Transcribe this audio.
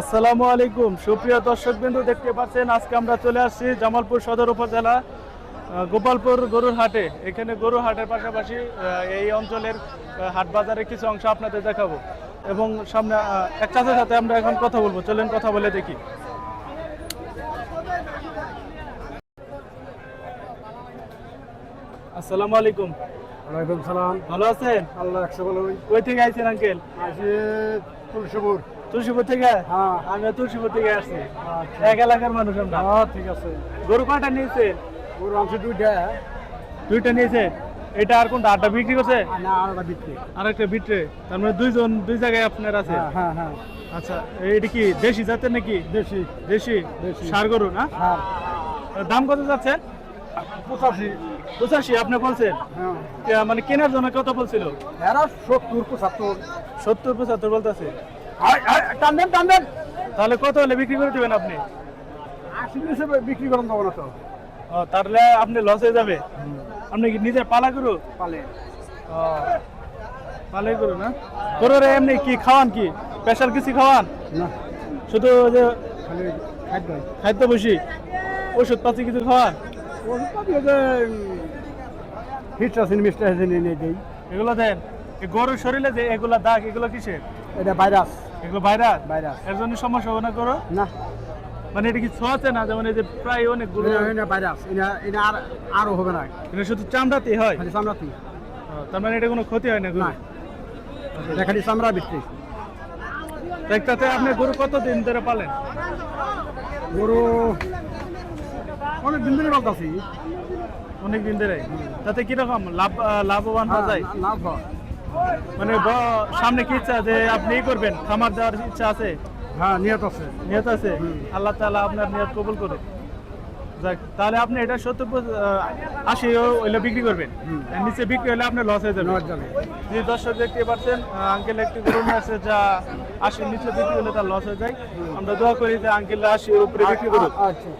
আসসালামু আলাইকুম। সুপ্রিয় দর্শক বিন্দু দেখতে পাচ্ছেন আজকে আমরা চলে আসছি জামালপুর সদর উপজেলা গোপালপুর গরুর হাটে এখানে গরুর হাটের পাশাপাশি এই অঞ্চলের হাট বাজারের কিছু অংশ আপনাদের দেখাবো। এবং সামনে এক চাষের সাথে আমরা এখন কথা বলব। চলেন কথা বলে দেখি। আসসালামু আলাইকুম। ওয়ালাইকুম সালাম। ভালো আছেন? আল্লাহ একশো ভালো। কই থেকে আইছেন আঙ্কেল? আছে তুলসীপুর। তুলসীপুর থেকে? হ্যাঁ। আমি তুলসীপুর থেকে আসছি। আচ্ছা। এক এলাকার মানুষ আমরা। হ্যাঁ ঠিক আছে। গরু কয়টা নিয়েছে? আছে দুইটা। দুইটা নিয়েছে। এটা আর কোনটা? আটটা বিক্রি করছে? আর না আর একটা বিক্রি। তার মানে দুইজন দুই জায়গায় আপনার আছে? হ্যাঁ হ্যাঁ আচ্ছা এটা কি দেশি জাতের নাকি? দেশি। দেশি। সার গরু না? হ্যাঁ। দাম কত যাচ্ছেন পঁচাশি। পঁচাশি আপনি বলছেন? মানে কেনার জন্য কত বলছিল? এরা সত্তর পঁচাত্তর। সত্তর পঁচাত্তর বলতেছে। টানবেন টানবেন তাহলে কত হলে বিক্রি করে দেবেন আপনি? আশি হিসেবে বিক্রি করেন দেবো না তো তাহলে আপনি লস হয়ে যাবে। আপনি কি নিজের পালা গরু? পালে। ও, পালাই গরু না? গরুরে এমনি কি খাওয়ান কি? স্পেশাল কিছু খাওয়ান? না। শুধু যে খাদ্য। খাদ্য বসি? ওষুধ পাতি কিছু খাওয়ান? ওষুধ পাতি যে হিট আছে মিস্টার আছে নিয়ে দেই। এগুলো দেন। গরুর শরীরে যে এগুলা দাগ এগুলো কিসের? এটা ভাইরাস। এগুলো ভাইরাস? ভাইরাস। এর জন্য সমস্যা হবে না করো? না। মানে এটা কি ছোঁয়াছে না? যেমন এই যে প্রায় অনেক গরু এটা- ভাইরাস। এটা এটা আর আরও হবে না। এটা শুধু চামড়াতেই হয়? খালি চামড়াতি তার মানে এটা কোনো ক্ষতি হয় না না। এটা খালি চামড়া বিক্রি। একটাতে আপনি গরু কত দিন ধরে পালেন? গরু অনেক দিন ধরে বলতেছি অনেক দিন ধরে? তাতে কীরকম লাভ লাভবান হওয়া যায়? লাভ হয়। মানে সামনে কি ইচ্ছা যে আপনি করবেন? খামার দেওয়ার ইচ্ছা আছে? হ্যাঁ নিয়ত আছে। নিয়ত আছে? আল্লাহ তাআলা আপনার নিয়ত কবুল করে যাক তাহলে আপনি এটা সত্তর আশি হইলে বিক্রি করবেন। নিচে বিক্রি হলে আপনার লস হয়ে যাবে। যে দর্শক দেখতে পাচ্ছেন আঙ্কেল একটি গরু আসছে যা আশির নিচে বিক্রি হলে তার লস হয়ে যায়। আমরা দোয়া করি যে আঙ্কেল আশির উপরে বিক্রি করুক। আচ্ছা।